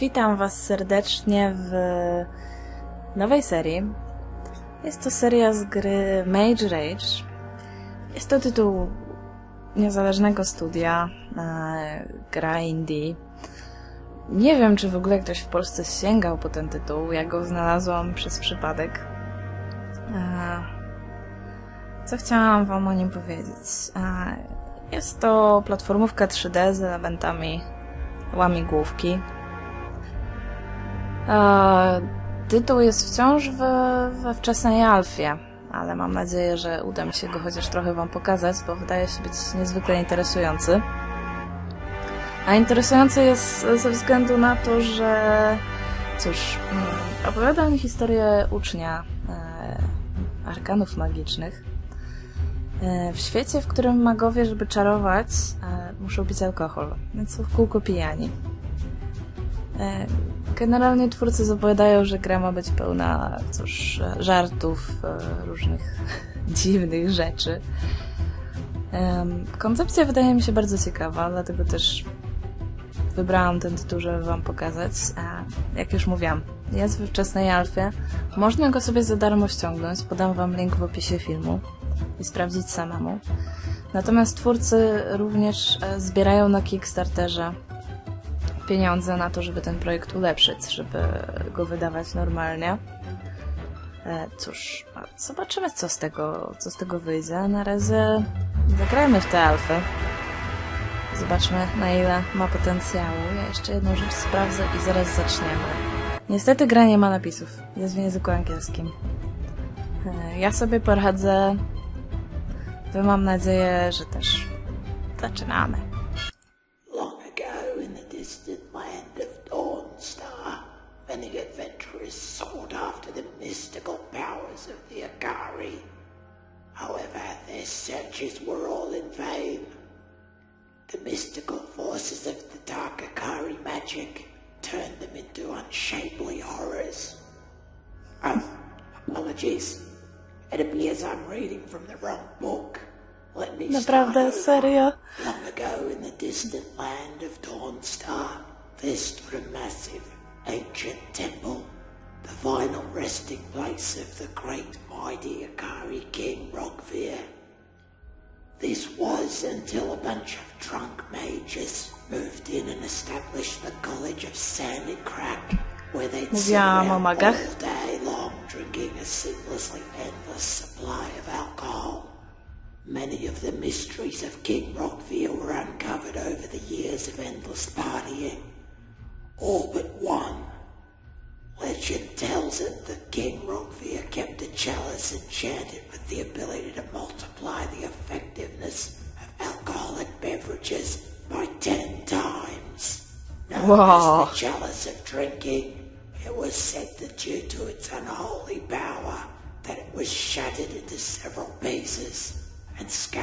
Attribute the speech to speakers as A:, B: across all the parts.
A: Witam Was serdecznie w nowej serii. Jest to seria z gry Mage Rage. Jest to tytuł niezależnego studia, e, gra indie. Nie wiem, czy w ogóle ktoś w Polsce sięgał po ten tytuł. Ja go znalazłam przez przypadek. E, co chciałam Wam o nim powiedzieć? E, jest to platformówka 3D z elementami łamigłówki. E, tytuł jest wciąż we, we wczesnej alfie, ale mam nadzieję, że uda mi się go chociaż trochę Wam pokazać, bo wydaje się być niezwykle interesujący. A interesujący jest ze względu na to, że cóż, mm, opowiada mi historię ucznia e, arkanów magicznych. E, w świecie, w którym magowie, żeby czarować, e, muszą pić alkohol, więc są w kółko pijani. E, generalnie twórcy zapowiadają, że gra ma być pełna, cóż, żartów, e, różnych dziwnych rzeczy. Koncepcja wydaje mi się bardzo ciekawa, dlatego też wybrałam ten tytuł, żeby Wam pokazać. A jak już mówiłam, jest we wczesnej alfie. Można go sobie za darmo ściągnąć. Podam Wam link w opisie filmu i sprawdzić samemu. Natomiast twórcy również e, zbierają na Kickstarterze pieniądze na to, żeby ten projekt ulepszyć, żeby go wydawać normalnie. E, cóż, zobaczymy co z tego, co z tego wyjdzie. Na razie zagrajmy w tę alfę. Zobaczmy na ile ma potencjału. Ja jeszcze jedną rzecz sprawdzę i zaraz zaczniemy. Niestety gra nie ma napisów. Jest w języku angielskim. E, ja sobie poradzę. Wy mam nadzieję, że też zaczynamy.
B: Many adventurers sought after the mystical powers of the Akari. However, their searches were all in vain. The mystical forces of the dark Akari magic turned them into unshapely horrors. Oh, apologies. It appears I'm reading from the wrong book. Let me
A: Naprawdę,
B: start over.
A: serio?
B: Long ago in the distant land of Dawnstar, stood a massive, ancient temple, the final resting place of the great mighty Akari king Rogvir. This was until a bunch of drunk mages moved in and established the College of Sandy Crack, where they'd
A: Mówiłam o
B: around
A: magach.
B: all day long drinking a seamlessly endless supply of alcohol. Many of the mysteries of King Rockville were uncovered over the years of endless partying. All but one. Legend tells it that King Rockville kept a chalice enchanted with the ability to multiply the effectiveness of alcoholic beverages by ten times. Known
A: Wow.
B: as the chalice of drinking, it was said that due to its unholy power, that it was shattered into several pieces and scattered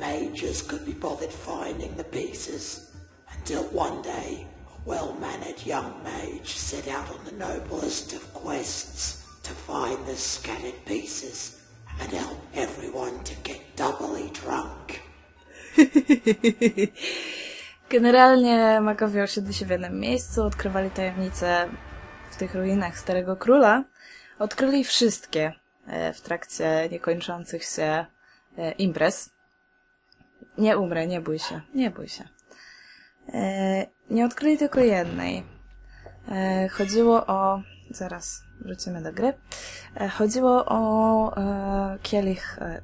B: mages could be bothered finding the pieces until one day a well-mannered young mage set out on the noblest of quests to find the scattered pieces and help everyone to get doubly drunk.
A: Generalnie magowie osiedli się w jednym miejscu, odkrywali tajemnice w tych ruinach Starego Króla. Odkryli wszystkie e, w trakcie niekończących się e, imprez. Nie umrę, nie bój się, nie bój się. E, Nie odkryli tylko jednej. E, Chodziło o... Zaraz wrócimy do gry. E, Chodziło o e, kielich e,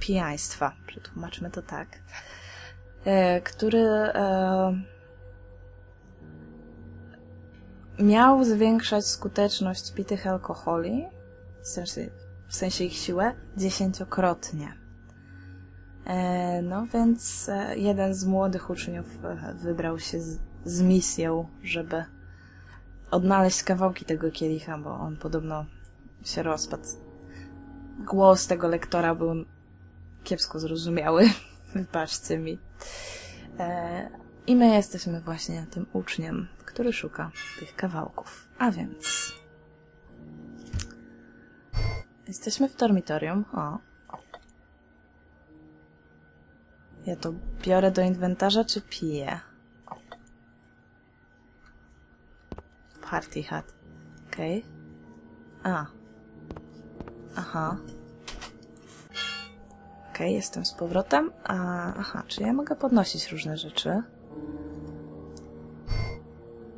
A: pijaństwa. Przetłumaczmy to tak e, który miał zwiększać skuteczność pitych alkoholi, w sensie, w sensie ich siłę, dziesięciokrotnie. E, No więc e, jeden z młodych uczniów e, wybrał się z, z misją, żeby odnaleźć kawałki tego kielicha, bo on podobno się rozpadł. Głos tego lektora był kiepsko zrozumiały. Wybaczcie mi. I my jesteśmy właśnie tym uczniem, który szuka tych kawałków. A więc. Jesteśmy w dormitorium. O. Ja to biorę do inwentarza, czy piję? Party hat. Okej. A. Aha. Okej, jestem z powrotem. A, aha, czy ja mogę podnosić różne rzeczy?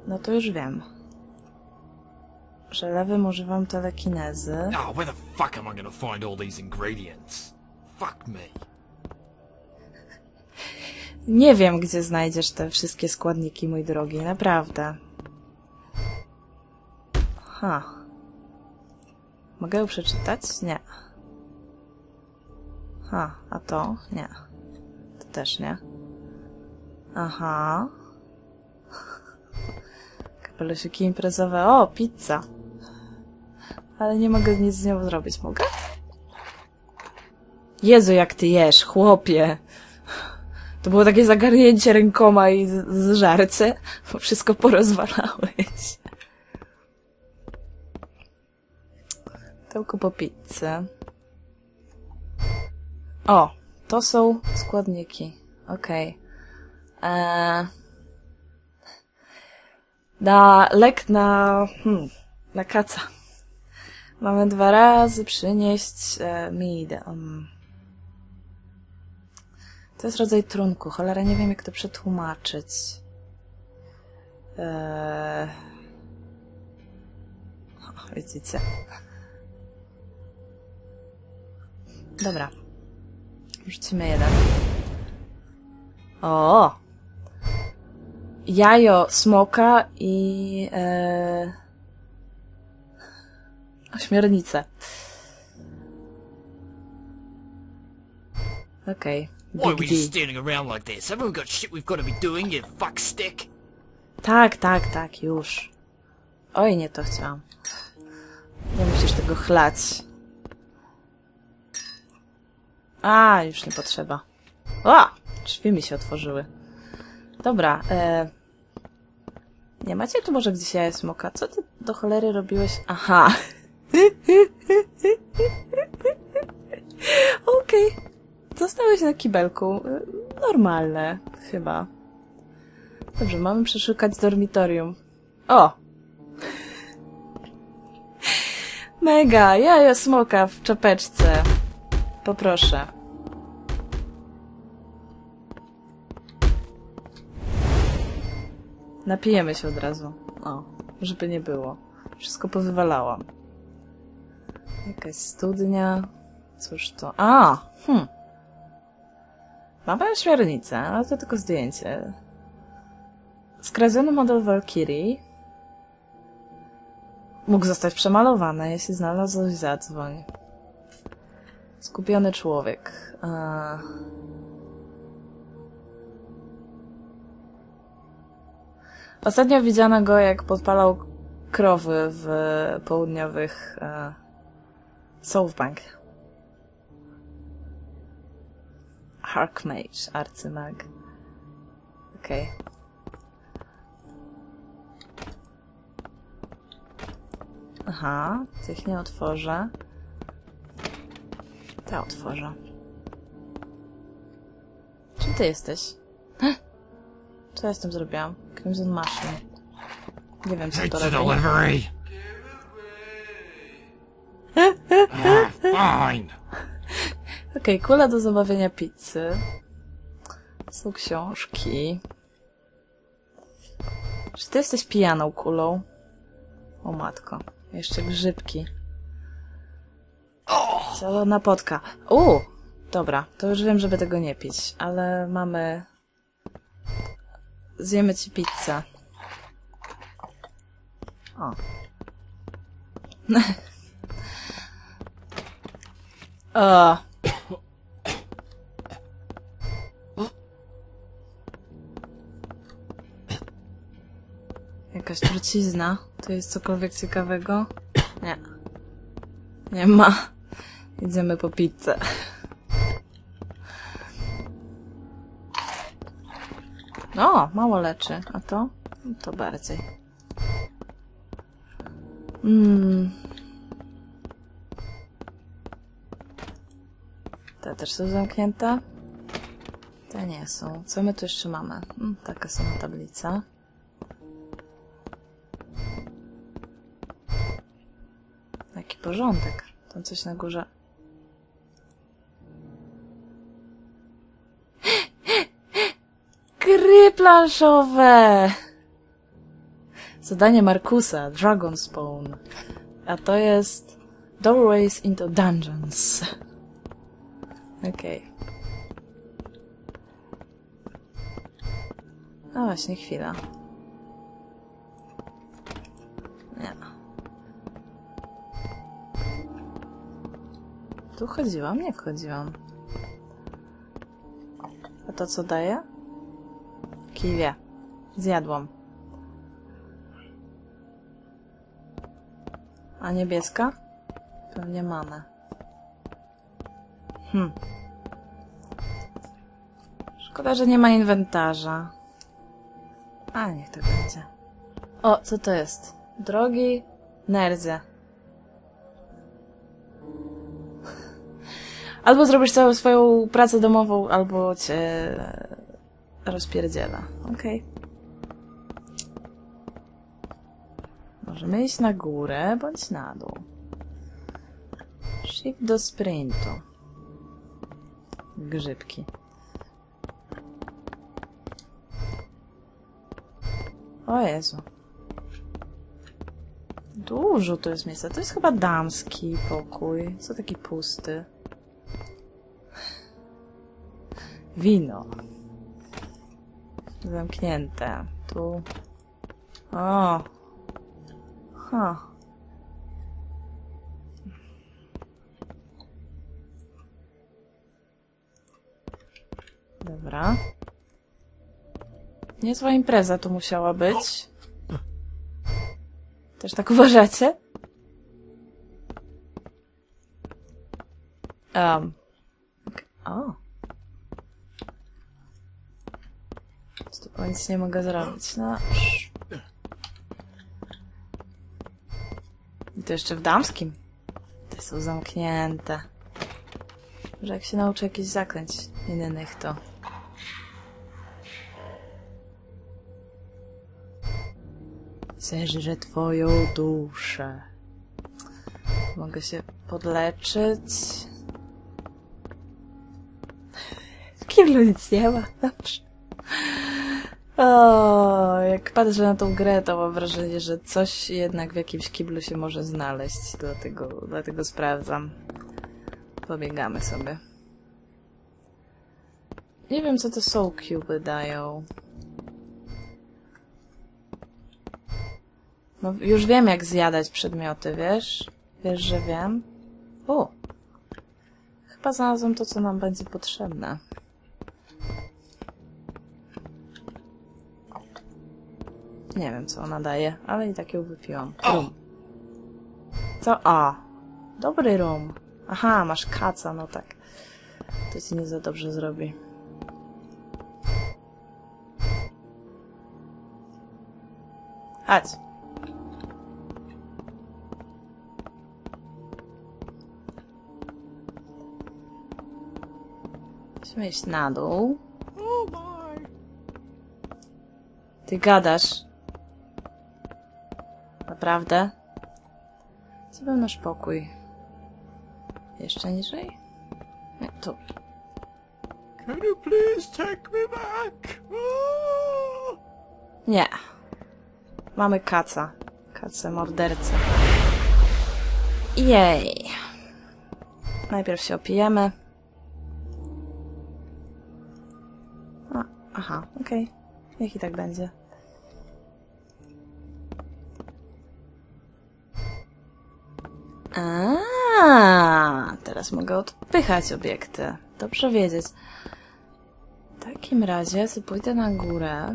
A: No to już wiem. Że lewym używam telekinezy.
C: Oh, where the fuck am I gonna find all these ingredients? Fuck me.
A: Nie wiem, gdzie znajdziesz te wszystkie składniki, mój drogi, naprawdę. Ha. Mogę ją przeczytać? Nie. Ha, a to? Nie. To też nie. Aha. Kapelusiki imprezowe. O, pizza. Ale nie mogę nic z nią zrobić. Mogę? Jezu, jak ty jesz, chłopie. To było takie zagarnięcie rękoma i z, żarce, bo wszystko porozwalałeś. Tylko po pizzę. O, to są składniki. Okej. Eee, Na lek na... Hmm, na kaca. Mamy dwa razy przynieść e, mi... Um, to jest rodzaj trunku. Cholera, nie wiem jak to przetłumaczyć. Eee... Widzicie. Dobra. Rzucimy jeden. O! Jajo smoka i... E... Ośmiornicę. Okej.
C: Why are we just standing around like this? Haven't we got shit we've got to be doing, you fuck stick?
A: Tak, tak, tak, już. Oj, nie to chciałam. Nie musisz tego chlać. A, już nie potrzeba. O! Drzwi mi się otworzyły. Dobra, e... Nie macie tu może gdzieś jaja smoka? Co ty do cholery robiłeś? Aha! Okej. Zostałeś na kibelku. Normalne, chyba. Dobrze, mamy przeszukać dormitorium. O! Mega! Jajo smoka w czapeczce. Poproszę. Napijemy się od razu. O, żeby nie było. Wszystko powywalałam. Jakaś studnia. Cóż to? A! Hm. Mamy śmiernicę, ale to tylko zdjęcie. Skradziony model Valkyrie mógł zostać przemalowany. Jeśli znalazłeś, zadzwoń. Skupiony człowiek. Eee. Ostatnio widziano go, jak podpalał krowy w południowych e, Southbank. Harkmage, arcymag. Okej. Aha, tych nie otworzę. Te otworzę. Czym ty jesteś? Co ja z tym zrobiłam? Crimson Mushroom. Nie wiem, co to robi.
C: ah, fine.
A: Okej, kula do zamawiania pizzy. Są książki. Czy ty jesteś pijaną kulą? O matko. Jeszcze grzybki. Zielona potka. U! Dobra, to już wiem, żeby tego nie pić, ale mamy... Zjemy ci pizzę. O. o. Jakaś trucizna. To jest cokolwiek ciekawego? Nie. Nie ma. Idziemy po pizzę. O, mało leczy. A to? To bardziej. Mm. Te też są zamknięte. Te nie są. Co my tu jeszcze mamy? Mm, taka sama tablica. Porządek. Tam coś na górze. Gry planszowe! Zadanie Markusa, Dragon Spawn. A to jest Doorways into Dungeons. Okej. No właśnie, chwila. Nie. Tu chodziłam? Nie wchodziłam. A to co daje? Kiwie. Zjadłam. A niebieska? Pewnie manę. Hm. Szkoda, że nie ma inwentarza. A, niech tak będzie. O, co to jest? Drogi nerdze. Albo zrobisz całą swoją pracę domową, albo cię rozpierdziela. Okej. Możemy iść na górę, bądź na dół. Shift do sprintu. Grzybki. O Jezu. Dużo to jest miejsca. To jest chyba damski pokój. Co taki pusty? Wino. Zamknięte. Tu. O. Ha. Dobra. Niezła impreza tu musiała być. Też tak uważacie? Um. O. Tu chyba nic nie mogę zrobić. No. I to jeszcze w damskim. Te są zamknięte. Może jak się nauczę jakichś zaklęć innych, to... Zeżrę twoją duszę. Mogę się podleczyć. Kiblu nic nie ma. Dobrze. O, jak patrzę na tą grę, to mam wrażenie, że coś jednak w jakimś kiblu się może znaleźć. Dlatego, dlatego sprawdzam. Pobiegamy sobie. Nie wiem, co to są cuby dają. No, już wiem, jak zjadać przedmioty, wiesz? Wiesz, że wiem? O! Chyba znalazłam to, co nam będzie potrzebne. Nie wiem, co ona daje, ale i tak ją wypiłam. Rum. Co? A. Dobry rum. Aha, masz kaca, no tak. To ci nie za dobrze zrobi. Chodź. Musimy iść na dół. Ty gadasz. Naprawdę? Co nasz pokój? Jeszcze niżej? Nie, tu.
C: Can you please take me back? Oh!
A: Nie. Mamy kaca. Kacę mordercę. Jej. Najpierw się opijemy. A, aha, okej. Niech i tak będzie. Teraz mogę odpychać obiekty. Dobrze wiedzieć. W takim razie sobie pójdę na górę.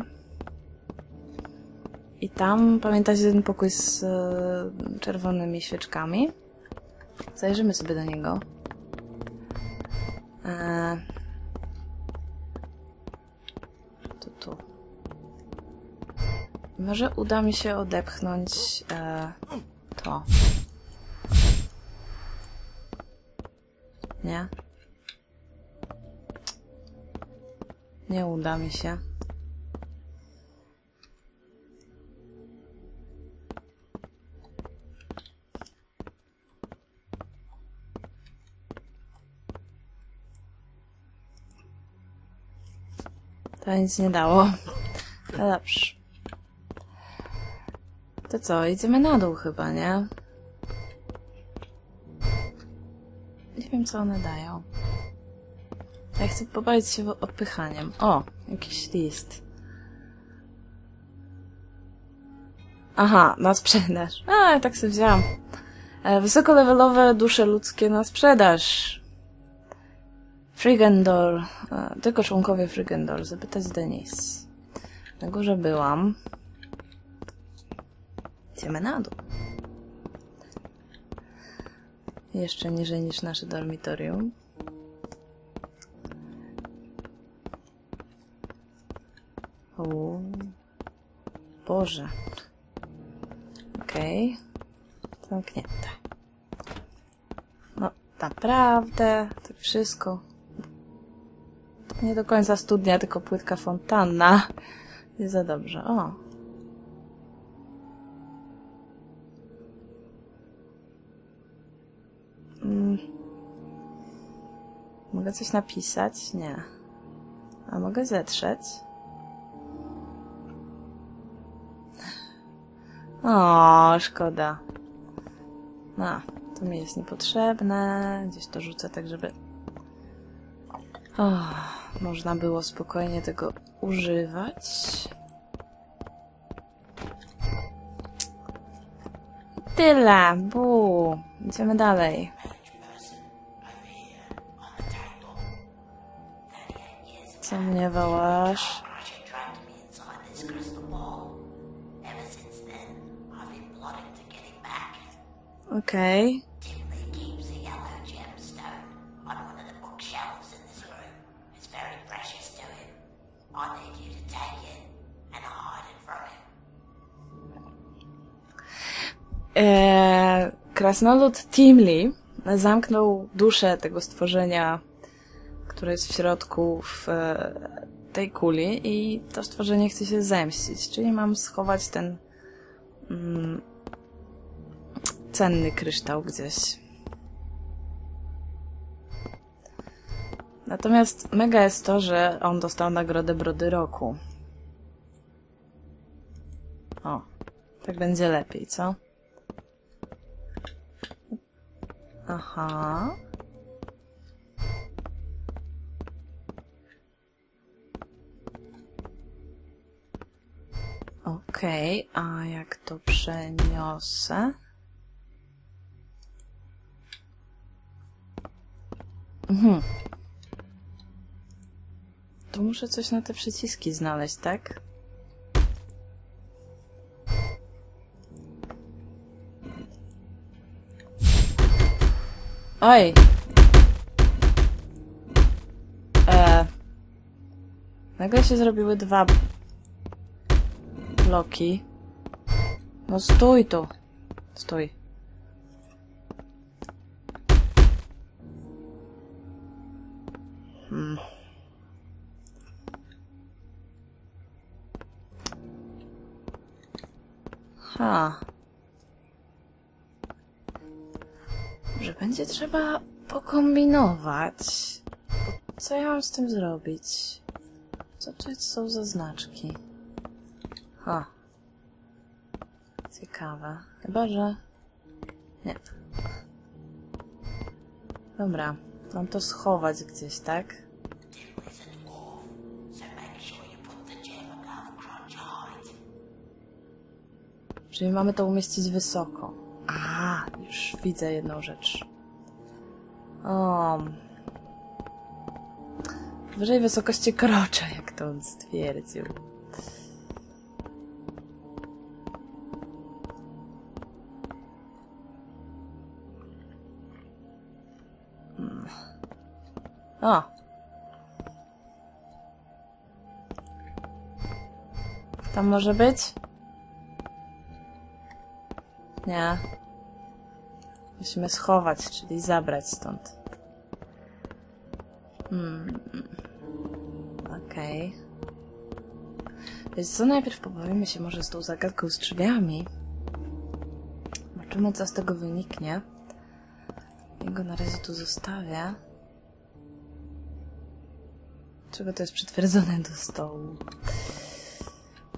A: I tam, pamiętacie ten pokój z e, czerwonymi świeczkami? Zajrzymy sobie do niego. E, tu, tu. Może uda mi się odepchnąć e, to. Nie? Nie uda mi się. To nic nie dało. No dobrze. To co, idziemy na dół chyba, nie? Co one dają. Ja chcę pobawić się odpychaniem. O, jakiś list. Aha, na sprzedaż. A, tak sobie wzięłam. E, Wysokolevelowe dusze ludzkie na sprzedaż. Frigendor. E, tylko członkowie Frigendor. Zapytać Denis. Na górze byłam. Idziemy na dół. Jeszcze niżej niż nasze dormitorium. O, Boże. Okej. Zamknięte. No, naprawdę, to wszystko. Nie do końca studnia, tylko płytka fontanna. Nie za dobrze. O. coś napisać? Nie. A mogę zetrzeć? O, szkoda. No, to mi jest niepotrzebne. Gdzieś to rzucę tak, żeby... O, można było spokojnie tego używać. Tyle, bu. Idziemy dalej.
B: Get him back.
A: Okej.
B: Him.
A: Eee, krasnolud Timli zamknął duszę tego stworzenia, które jest w środku w e, tej kuli i to stworzenie chce się zemścić, czyli mam schować ten mm, cenny kryształ gdzieś. Natomiast mega jest to, że on dostał nagrodę Brody Roku. O, tak będzie lepiej, co? Aha. Okej, a jak to przeniosę? Mhm. To muszę coś na te przyciski znaleźć, tak? Oj! E, nagle się zrobiły dwa bloki. No stój tu. Stój. Hmm. Ha. Że będzie trzeba pokombinować. Co ja mam z tym zrobić? Co to są za znaczki? Ha. Ciekawe. Chyba, że... Nie. Dobra. Mam to schować gdzieś, tak? Czyli mamy to umieścić wysoko. A, już widzę jedną rzecz. O. Wyżej wysokości krocza, jak to on stwierdził. O. Tam może być? Nie. Musimy schować, czyli zabrać stąd. Hmm. Okej. Więc co, najpierw pobawimy się może z tą zagadką z drzwiami. Zobaczymy, co z tego wyniknie. Ja go na razie tu zostawię. Czego to jest przytwierdzone do stołu?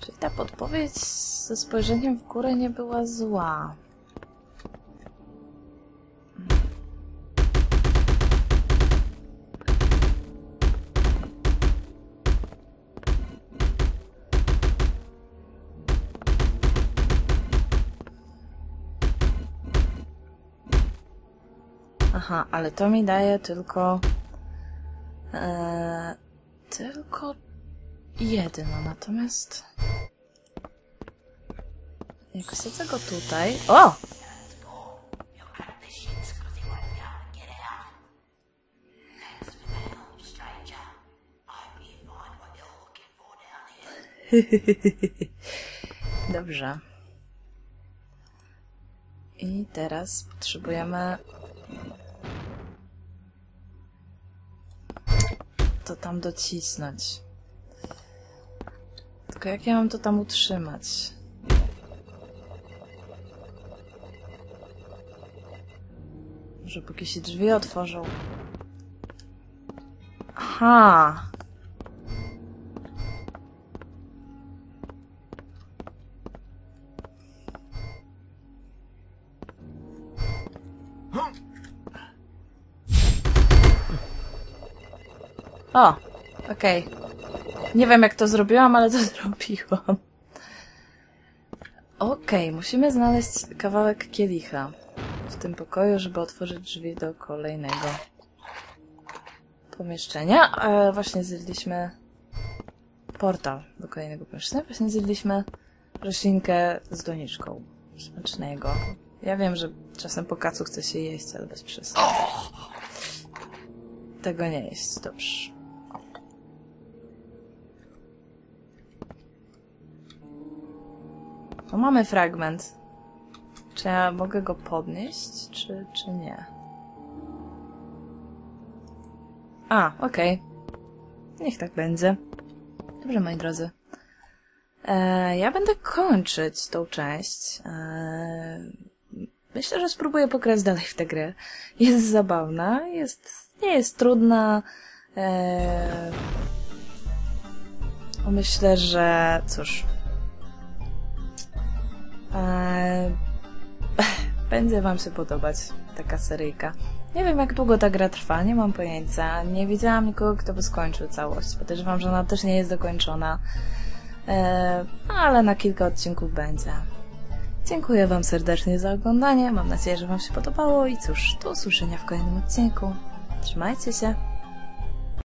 A: Czyli ta podpowiedź ze spojrzeniem w górę nie była zła. Aha, ale to mi daje tylko... Eee, tylko jedno, natomiast... Jak wsadzę go tutaj... O! Dobrze. I teraz potrzebujemy to tam docisnąć. Tylko jak ja mam to tam utrzymać? Może póki się drzwi otworzą. Aha! O, okej. Nie wiem jak to zrobiłam, ale to zrobiłam. Okej, musimy znaleźć kawałek kielicha w tym pokoju, żeby otworzyć drzwi do kolejnego pomieszczenia. E, właśnie zjedliśmy portal do kolejnego pomieszczenia. Właśnie zjedliśmy roślinkę z doniczką. Smacznego. Ja wiem, że czasem po kacu chce się jeść, ale bez przesady. Tego nie jest, dobrze. No mamy fragment. Czy ja mogę go podnieść, czy, czy nie? A, okej. Niech tak będzie. Dobrze, moi drodzy. E, ja będę kończyć tą część. E, myślę, że spróbuję pograć dalej w tę grę. Jest zabawna, jest, nie jest trudna. E, myślę, że cóż, Eee, będzie wam się podobać taka seryjka. Nie wiem, jak długo ta gra trwa, nie mam pojęcia. Nie widziałam nikogo, kto by skończył całość. Podejrzewam, że ona też nie jest dokończona. Eee, ale na kilka odcinków będzie. Dziękuję wam serdecznie za oglądanie. Mam nadzieję, że wam się podobało i cóż, do usłyszenia w kolejnym odcinku. Trzymajcie się.